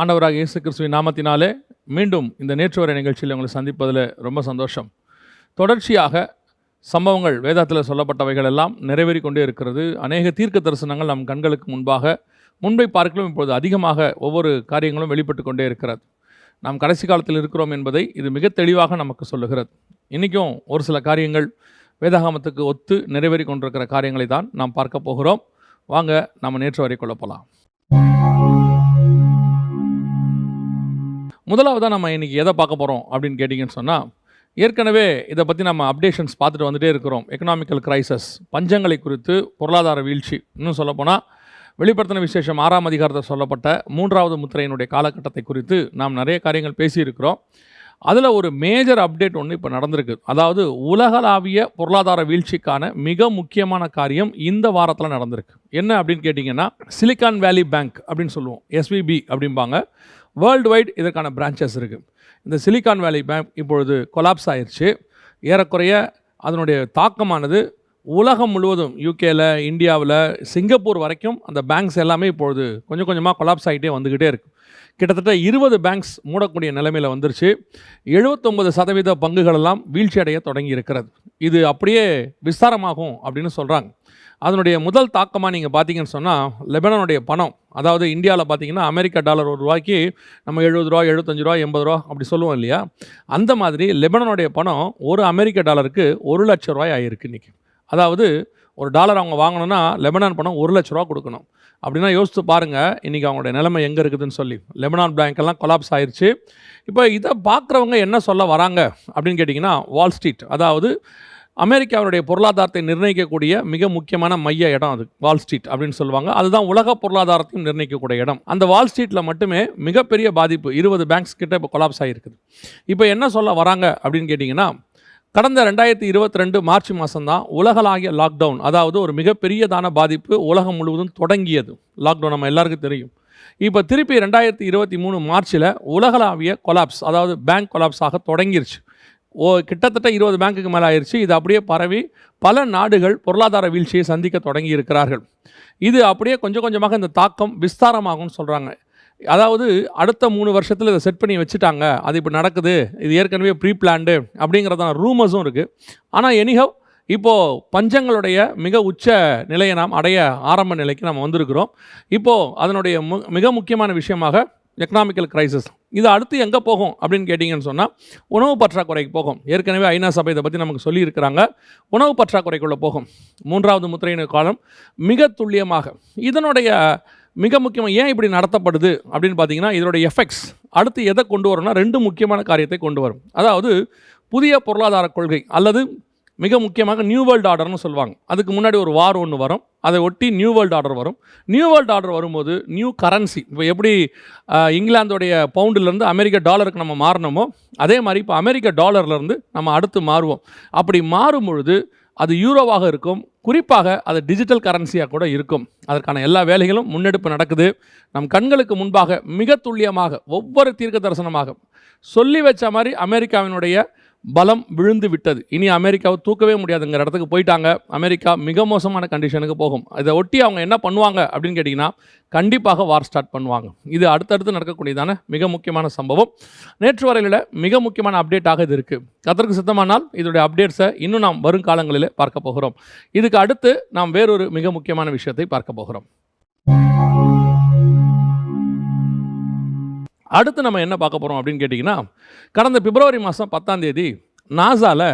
ஆண்டவராக இயேசு கிறிஸ்துவின் நாமத்தினாலே மீண்டும் இந்த நேற்று வரை நிகழ்ச்சியில் உங்களை சந்திப்பதில் ரொம்ப சந்தோஷம். தொடர்ச்சியாக சம்பவங்கள் வேதத்தில் சொல்லப்பட்டவைகள் எல்லாம் நிறைவேறி கொண்டே இருக்கிறது. அநேக தீர்க்க தரிசனங்கள் நம் கண்களுக்கு முன்பாக முன்பை பார்க்கலாம் இப்பொழுது அதிகமாக ஒவ்வொரு காரியங்களும் வெளிப்பட்டு கொண்டே இருக்கிறது. நாம் கடைசி காலத்தில் இருக்கிறோம் என்பதை இது மிக தெளிவாக நமக்கு சொல்லுகிறது. இன்றைக்கும் ஒரு சில காரியங்கள் வேதாகமத்துக்கு ஒத்து நிறைவேறி கொண்டிருக்கிற காரியங்களை தான் நாம் பார்க்க போகிறோம். வாங்க நம்ம நேற்று வரை கொள்ள போகலாம் முதலாவதாக நம்ம இன்றைக்கி எதை பார்க்க போகிறோம் அப்படின்னு கேட்டிங்கன்னு சொன்னால் ஏற்கனவே இதை பற்றி நம்ம அப்டேஷன்ஸ் பார்த்துட்டு வந்துட்டே இருக்கிறோம். எக்கனாமிக்கல் கிரைசஸ் பஞ்சங்களை குறித்து பொருளாதார வீழ்ச்சி. இன்னும் சொல்லப்போனால் வெளிப்படுத்தின விசேஷம் ஆறாம் அதிகாரத்தில் சொல்லப்பட்ட மூன்றாவது முத்திரையினுடைய காலகட்டத்தை குறித்து நாம் நிறைய காரியங்கள் பேசியிருக்கிறோம். அதில் ஒரு மேஜர் அப்டேட் ஒன்று இப்போ நடந்திருக்கு. அதாவது உலகளாவிய பொருளாதார வீழ்ச்சிக்கான மிக முக்கியமான காரியம் இந்த வாரத்தில் நடந்திருக்கு. என்ன அப்படின்னு கேட்டிங்கன்னா சிலிக்கான் வேலி பேங்க் அப்படின்னு சொல்லுவோம். எஸ்விபி அப்படிம்பாங்க. வேர்ல்டு வைட் இதற்கான பிரான்ச்சஸ் இருக்குது இந்த சிலிக்கான் வேலி பேங்க் இப்பொழுது கொலாப்ஸ் ஆயிடுச்சு ஏறக்குறைய அதனுடைய தாக்கமானது உலகம் முழுவதும் யூகேல இந்தியாவில் சிங்கப்பூர் வரைக்கும் அந்த பேங்க்ஸ் எல்லாமே இப்பொழுது கொஞ்சம் கொஞ்சமாக கொலாப்ஸ் ஆகிட்டே வந்துக்கிட்டே இருக்குது கிட்டத்தட்ட இருபது பேங்க்ஸ் மூடக்கூடிய நிலைமையில் வந்துருச்சு. எழுபத்தொம்பது சதவீத பங்குகளெல்லாம் வீழ்ச்சி அடைய தொடங்கி இருக்கிறது. இது அப்படியே விஸ்தாரமாகும் அப்படின்னு சொல்கிறாங்க அதனுடைய முதல் தாக்கமாக நீங்கள் பார்த்தீங்கன்னு சொன்னால் லெபனனுடைய பணம். அதாவது இந்தியாவில் பார்த்தீங்கன்னா அமெரிக்க டாலர் ஒரு ரூபாய்க்கு நம்ம எழுபது ரூபா எழுபத்தஞ்சு ரூபா எண்பது ரூபா அப்படி சொல்லுவோம் இல்லையா? அந்த மாதிரி லெபனனுடைய பணம் ஒரு அமெரிக்க டாலருக்கு ஒரு லட்ச ரூபாய் ஆகிருக்கு இன்றைக்கி அதாவது ஒரு டாலர் அவங்க வாங்கணும்னா லெபனான் பணம் ஒரு லட்ச ரூபா கொடுக்கணும். அப்படின்னா யோசித்து பாருங்கள் இன்றைக்கி அவங்களுடைய நிலைமை எங்கே இருக்குதுன்னு சொல்லி. லெபனான் பேங்க் எல்லாம் கொலாப்ஸ் ஆயிடுச்சு இப்போ இதை பார்க்குறவங்க என்ன சொல்ல வராங்க அப்படின்னு கேட்டிங்கன்னா வால் ஸ்ட்ரீட் அதாவது அமெரிக்காவுடைய பொருளாதாரத்தை நிர்ணயிக்கக்கூடிய மிக முக்கியமான மைய இடம் அது வால் ஸ்ட்ரீட் அப்படின்னு சொல்லுவாங்க. அதுதான் உலக பொருளாதாரத்தையும் நிர்ணயிக்கக்கூடிய இடம். அந்த வால் ஸ்ட்ரீட்டில் மட்டுமே மிகப்பெரிய பாதிப்பு இருபது பேங்க்ஸ் கிட்ட இப்போ கொலாப்ஸ் ஆகிருக்குது இப்போ என்ன சொல்ல வராங்க அப்படின்னு கேட்டிங்கன்னா கடந்த ரெண்டாயிரத்தி இருபத்தி ரெண்டு மார்ச் மாதம்தான் உலகளாகிய லாக்டவுன் அதாவது ஒரு மிகப்பெரியதான பாதிப்பு உலகம் முழுவதும் தொடங்கியது. லாக்டவுன் நம்ம எல்லாருக்கும் தெரியும். இப்போ திருப்பி ரெண்டாயிரத்தி இருபத்தி மூணு மார்ச்சில் உலகளாவிய கொலாப்ஸ் அதாவது பேங்க் கொலாப்ஸ் ஆக தொடங்கிருச்சு. ஓ கிட்டத்தட்ட இருபது பேங்க்குக்கு மேலே ஆயிடுச்சு இது அப்படியே பரவி பல நாடுகள் பொருளாதார வீழ்ச்சியை சந்திக்க தொடங்கி இருக்கிறார்கள் இது அப்படியே கொஞ்சம் கொஞ்சமாக இந்த தாக்கம் விஸ்தாரமாகும்னு சொல்கிறாங்க அதாவது அடுத்த மூணு வருஷத்தில் இதை செட் பண்ணி வச்சுட்டாங்க. அது இப்போ நடக்குது. இது ஏற்கனவே ப்ரீ பிளான்டு அப்படிங்கிறதான ரூமர்ஸும் இருக்குது ஆனால் எனிஹவ் இப்போது பஞ்சங்களுடைய மிக உச்ச நிலையை நாம் அடைய ஆரம்ப நிலைக்கு நம்ம வந்திருக்கிறோம். இப்போது அதனுடைய மு மிக முக்கியமான விஷயமாக எக்கனாமிக்கல் கிரைசிஸ் இது அடுத்து எங்கே போகும் அப்படின்னு கேட்டிங்கன்னு சொன்னால் உணவு பற்றாக்குறைக்கு போகும். ஏற்கனவே ஐநா சபை இதை பற்றி நமக்கு சொல்லியிருக்கிறாங்க. உணவு பற்றாக்குறைக்குள்ளே போகும். மூன்றாவது முத்திரையின காலம் மிக துல்லியமாக. இதனுடைய மிக முக்கியமாக ஏன் இப்படி நடத்தப்படுது அப்படின்னு பார்த்தீங்கன்னா இதனுடைய எஃபெக்ட்ஸ் அடுத்து எதை கொண்டு வரும்னா ரெண்டு முக்கியமான காரியத்தை கொண்டு வரும். அதாவது புதிய பொருளாதார கொள்கை அல்லது மிக முக்கியமாக நியூ வேர்ல்டு ஆர்டர்னு சொல்லுவாங்க. அதுக்கு முன்னாடி ஒரு வார் ஒன்று வரும். அதை ஒட்டி நியூ வேர்ல்டு ஆர்டர் வரும். நியூ வேர்ல்டு ஆர்டர் வரும்போது நியூ கரன்சி இப்போ எப்படி இங்கிலாந்துடைய இங்கிலாந்தோடைய பவுண்டுலேருந்து அமெரிக்க டாலருக்கு நம்ம மாறினோமோ அதே மாதிரி இப்போ அமெரிக்க டாலர்லேருந்து நம்ம அடுத்து மாறுவோம். அப்படி மாறும் பொழுது அது யூரோவாக இருக்கும். குறிப்பாக அது டிஜிட்டல் கரன்சியாக கூட இருக்கும். அதற்கான எல்லா வேலைகளும் முன்னெடுப்பு நடக்குது. நம் கண்களுக்கு முன்பாக மிக துல்லியமாக ஒவ்வொரு தீர்க்க தரிசனமாக சொல்லி வச்ச மாதிரி அமெரிக்காவினுடைய பலம் விழுந்து விட்டது. இனி அமெரிக்காவை தூக்கவே முடியாதுங்கிற இடத்துக்கு போயிட்டாங்க. அமெரிக்கா மிக மோசமான கண்டிஷனுக்கு போகும். இதை ஒட்டி அவங்க என்ன பண்ணுவாங்க அப்படின்னு கேட்டிங்கன்னா கண்டிப்பாக வார் ஸ்டார்ட் பண்ணுவாங்க. இது அடுத்தடுத்து நடக்கக்கூடியதான மிக முக்கியமான சம்பவம். நேற்று வரையில் மிக முக்கியமான அப்டேட்டாக இது இருக்குது கதற்கு சித்தமானால் இதோடைய அப்டேட்ஸை இன்னும் நாம் வருங்காலங்களில் பார்க்க போகிறோம். இதுக்கு அடுத்து நாம் வேறொரு மிக முக்கியமான விஷயத்தை பார்க்க போகிறோம். அடுத்து நம்ம என்ன பார்க்க போகிறோம் அப்படின்னு கேட்டிங்கன்னா கடந்த பிப்ரவரி மாதம் பத்தாம் தேதி நாசாவில்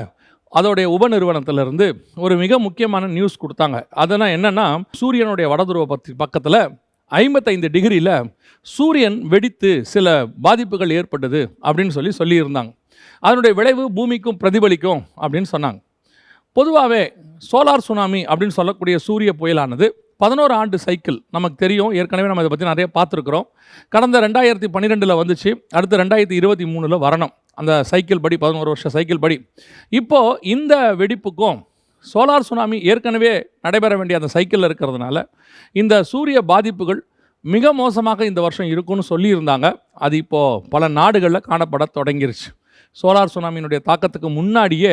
அதோடைய உபநிறுவனத்திலிருந்து ஒரு மிக முக்கியமான நியூஸ் கொடுத்தாங்க. அதனால் என்னென்னா சூரியனுடைய வடதுருவ பத்தி பக்கத்தில் ஐம்பத்தைந்து டிகிரியில் சூரியன் வெடித்து சில பாதிப்புகள் ஏற்பட்டது அப்படின்னு சொல்லி சொல்லியிருந்தாங்க. அதனுடைய விளைவு பூமிக்கும் பிரதிபலிக்கும் அப்படின்னு சொன்னாங்க. பொதுவாகவே சோலார் சுனாமி அப்படின்னு சொல்லக்கூடிய சூரிய புயலானது பதினோரு ஆண்டு சைக்கிள் நமக்கு தெரியும். ஏற்கனவே நம்ம இதை பற்றி நிறைய பார்த்துருக்குறோம். கடந்த ரெண்டாயிரத்தி பன்னிரெண்டில் வந்துச்சு. அடுத்து ரெண்டாயிரத்தி இருபத்தி மூணில் வரணும். அந்த சைக்கிள் படி பதினோரு வருஷம் சைக்கிள் படி. இப்போது இந்த வெடிப்புக்கும் சோலார் சுனாமி ஏற்கனவே நடைபெற வேண்டிய அந்த சைக்கிளில் இருக்கிறதுனால இந்த சூரிய பாதிப்புகள் மிக மோசமாக இந்த வருஷம் இருக்கும்னு சொல்லியிருந்தாங்க. அது இப்போது பல நாடுகளில் காணப்பட தொடங்கிருச்சு. சோலார் சுனாமியினுடைய தாக்கத்துக்கு முன்னாடியே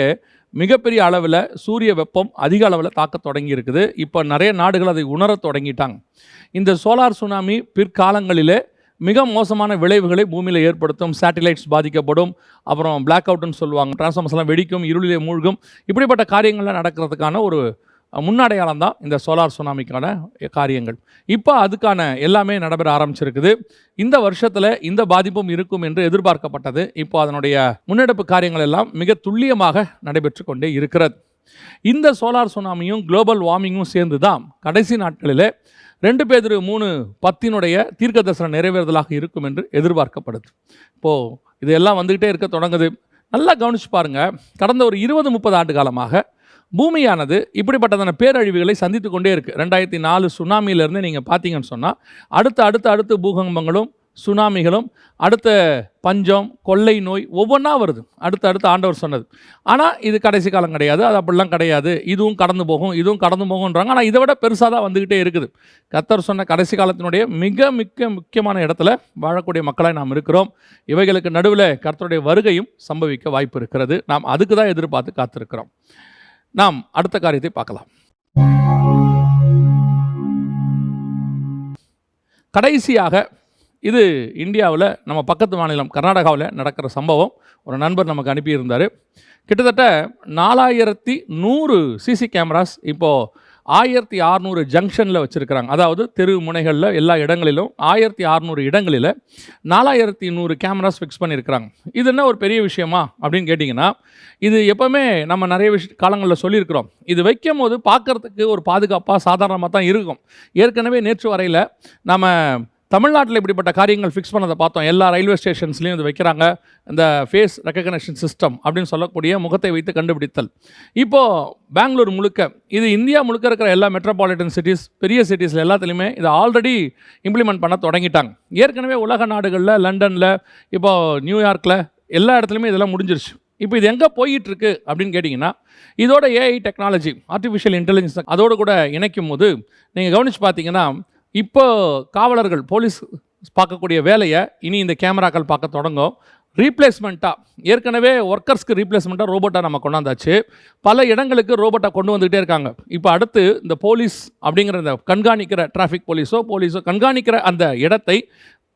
மிகப்பெரிய அளவில் சூரிய வெப்பம் அதிக அளவில் தாக்க தொடங்கி இருக்குது இப்போ நிறைய நாடுகள் அதை உணரத் தொடங்கிட்டாங்க. இந்த சோலார் சுனாமி பிற்காலங்களிலே மிக மோசமான விளைவுகளை பூமியில் ஏற்படுத்தும் சேட்டிலைட்ஸ் பாதிக்கப்படும் அப்புறம் பிளாக் அவுட்னு சொல்லுவாங்க டிரான்ஸ்ஃபார்மர்ஸ்லாம் வெடிக்கும் இருளிலே மூழ்கும் இப்படிப்பட்ட காரியங்கள்லாம் நடக்கிறதுக்கான ஒரு முன்னடையாளம் தான் இந்த சோலார் சுனாமிக்கான காரியங்கள். இப்போ அதுக்கான எல்லாமே நடைபெற ஆரம்பிச்சிருக்குது. இந்த வருஷத்தில் இந்த பாதிப்பும் இருக்கும் என்று எதிர்பார்க்கப்பட்டது. இப்போ அதனுடைய முன்னெடுப்பு காரியங்கள் எல்லாம் மிக துல்லியமாக நடைபெற்று கொண்டே இருக்கிறது. இந்த சோலார் சுனாமியும் குளோபல் வார்மிங்கும் சேர்ந்து தான் கடைசி நாட்களில் ரெண்டு பேர் மூணு பத்தினுடைய தீர்க்க தரிசனம் நிறைவேறுதலாக இருக்கும் என்று எதிர்பார்க்கப்படுது. இப்போது இதெல்லாம் வந்துக்கிட்டே இருக்க தொடங்குது. நல்லா கவனிச்சு பாருங்கள் கடந்த ஒரு இருபது முப்பது ஆண்டு காலமாக பூமியானது இப்படிப்பட்டதான பேரழிவுகளை சந்தித்து கொண்டே இருக்குது ரெண்டாயிரத்தி நாலு சுனாமியிலேருந்து நீங்கள் பார்த்தீங்கன்னு சொன்னால் அடுத்த அடுத்த அடுத்த பூகம்பங்களும் சுனாமிகளும் அடுத்த பஞ்சம் கொள்ளை நோய் ஒவ்வொன்றா வருது. அடுத்த அடுத்த ஆண்டவர் சொன்னது. ஆனால் இது கடைசி காலம் கிடையாது. அது அப்படிலாம் கிடையாது. இதுவும் கடந்து போகும் இதுவும் கடந்து போகும்ன்றாங்க. ஆனால் இதை விட பெருசாக தான் வந்துக்கிட்டே இருக்குது. கத்தர் சொன்ன கடைசி காலத்தினுடைய மிக மிக முக்கியமான இடத்துல வாழக்கூடிய மக்களாக நாம் இருக்கிறோம். இவைகளுக்கு நடுவில் கர்த்தருடைய வருகையும் சம்பவிக்க வாய்ப்பு இருக்கிறது. நாம் அதுக்கு தான் எதிர்பார்த்து காத்திருக்கிறோம். நாம் அடுத்த காரியத்தை பார்க்கலாம். கடைசியாக இது இந்தியாவில் நம்ம பக்கத்து மாநிலம் கர்நாடகாவில் நடக்கிற சம்பவம். ஒரு நண்பர் நமக்கு அனுப்பியிருந்தார். கிட்டத்தட்ட நாலாயிரத்தி நூறு சிசி கேமராஸ் இப்போது ஆயிரத்தி அறநூறு ஜங்ஷனில் வச்சுருக்கிறாங்க. அதாவது தெரு முனைகளில் எல்லா இடங்களிலும் ஆயிரத்தி அறநூறு இடங்களில் நாலாயிரத்தி நூறு கேமராஸ் ஃபிக்ஸ் பண்ணியிருக்கிறாங்க இது என்ன ஒரு பெரிய விஷயமா அப்படின்னு கேட்டிங்கன்னா இது எப்போவுமே நம்ம நிறைய விஷய காலங்களில் சொல்லியிருக்கிறோம். இது வைக்கும் போது பார்க்குறதுக்கு ஒரு பாதுகாப்பாக சாதாரணமாக தான் இருக்கும். ஏற்கனவே நேற்று வரையில் நம்ம தமிழ்நாட்டில் இப்படிப்பட்ட காரியங்கள் ஃபிக்ஸ் பண்ணதை பார்த்தோம். எல்லா ரயில்வே ஸ்டேஷன்ஸ்லையும் இது வைக்கிறாங்க. இந்த ஃபேஸ் ரெக்கக்னேஷன் சிஸ்டம் அப்படின்னு சொல்லக்கூடிய முகத்தை வைத்து கண்டுபிடித்தல். இப்போது பெங்களூர் முழுக்க இது இந்தியா முழுக்க இருக்கிற எல்லா மெட்ரோபாலிட்டன் சிட்டிஸ் பெரிய சிட்டிஸில் எல்லாத்துலேயுமே இதை ஆல்ரெடி இம்ப்ளிமெண்ட் பண்ண தொடங்கிட்டாங்க. ஏற்கனவே உலக நாடுகளில் லண்டனில் இப்போது நியூயார்க்கில் எல்லா இடத்துலையுமே இதெல்லாம் முடிஞ்சிருச்சு. இப்போ இது எங்கே போயிட்டுருக்கு அப்படின்னு கேட்டிங்கன்னா இதோட ஏஐ டெக்னாலஜி ஆர்டிஃபிஷியல் இன்டெலிஜென்ஸ் அதோடு கூட இணைக்கும் போது நீங்கள் கவனித்து பார்த்தீங்கன்னா இப்போ காவலர்கள் போலீஸ் பார்க்கக்கூடிய வேலையை இனி இந்த கேமராக்கள் பார்க்க தொடங்கும். ரீப்ளேஸ்மெண்ட்டாக ஏற்கனவே ஒர்க்கர்ஸ்க்கு ரீப்ளேஸ்மெண்ட்டாக ரோபோட்டை நம்ம கொண்டாந்தாச்சு. பல இடங்களுக்கு ரோபோட்டை கொண்டு வந்துக்கிட்டே இருக்காங்க. இப்போ அடுத்து இந்த போலீஸ் அப்படிங்கிற இந்த கண்காணிக்கிற டிராஃபிக் போலீஸோ போலீஸோ கண்காணிக்கிற அந்த இடத்தை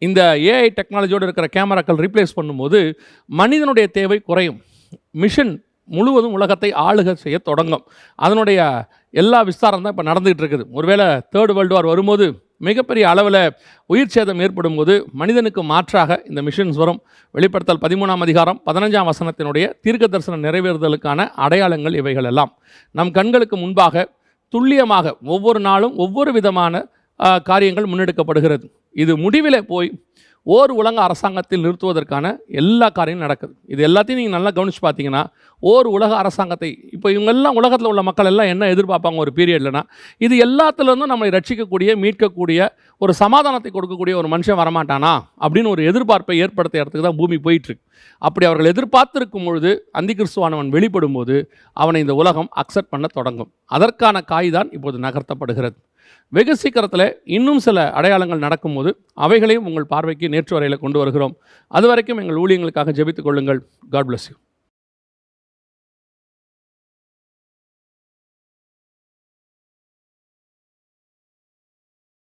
இந்த ஏஐ டெக்னாலஜியோடு இருக்கிற கேமராக்கள் ரீப்ளேஸ் பண்ணும்போது மனிதனுடைய தேவை குறையும். மிஷின் முழுவதும் உலகத்தை ஆளுக செய்ய தொடங்கும். அதனுடைய எல்லா விஸ்தாரம் தான் இப்போ நடந்துகிட்டு இருக்குது. ஒருவேளை தேர்ட் வேர்ல்டு வார் வரும்போது மிகப்பெரிய அளவில் உயிர் சேதம் ஏற்படும் போது மனிதனுக்கு மாற்றாக இந்த மிஷின்ஸ் வரும். வெளிப்படுத்தல் பதிமூணாம் அதிகாரம் பதினஞ்சாம் வசனத்தினுடைய தீர்க்க தரிசனம் நிறைவேறுதலுக்கான அடையாளங்கள் இவைகள் எல்லாம். நம் கண்களுக்கு முன்பாக துல்லியமாக ஒவ்வொரு நாளும் ஒவ்வொரு விதமான காரியங்கள் முன்னெடுக்கப்படுகிறது. இது முடிவில் போய் ஓர் உலக அரசாங்கத்தில் நிறுத்துவதற்கான எல்லா காரியமும் நடக்குது. இது எல்லாத்தையும் நீங்கள் நல்லா கவனிச்சு பார்த்தீங்கன்னா ஓர் உலக அரசாங்கத்தை இப்போ இவங்கெல்லாம் உலகத்தில் உள்ள மக்கள் எல்லாம் என்ன எதிர்பார்ப்பாங்க ஒரு பீரியட்லனா இது எல்லாத்துலேருந்தும் நம்மளை ரட்சிக்கக்கூடிய மீட்கக்கூடிய ஒரு சமாதானத்தை கொடுக்கக்கூடிய ஒரு மனுஷன் வரமாட்டானா? அப்படின்னு ஒரு எதிர்பார்ப்பை ஏற்படுத்த இடத்துக்கு தான் பூமி போயிட்டுருக்கு. அப்படி அவர்கள் எதிர்பார்த்திருக்கும் பொழுது அந்தி கிறிஸ்துவானவன் வெளிப்படும் போது அவனை இந்த உலகம் அக்செப்ட் பண்ண தொடங்கும். அதற்கான காய் தான் இப்போது நகர்த்தப்படுகிறது. வெகு சீக்கிரத்தில் இன்னும் சில அடையாளங்கள் நடக்கும்போது அவைகளையும் உங்கள் பார்வைக்கு நேற்று வரையில் கொண்டு வருகிறோம். அது வரைக்கும் எங்கள் ஊழியங்களுக்காக ஜெபித்துக் கொள்ளுங்கள். God bless you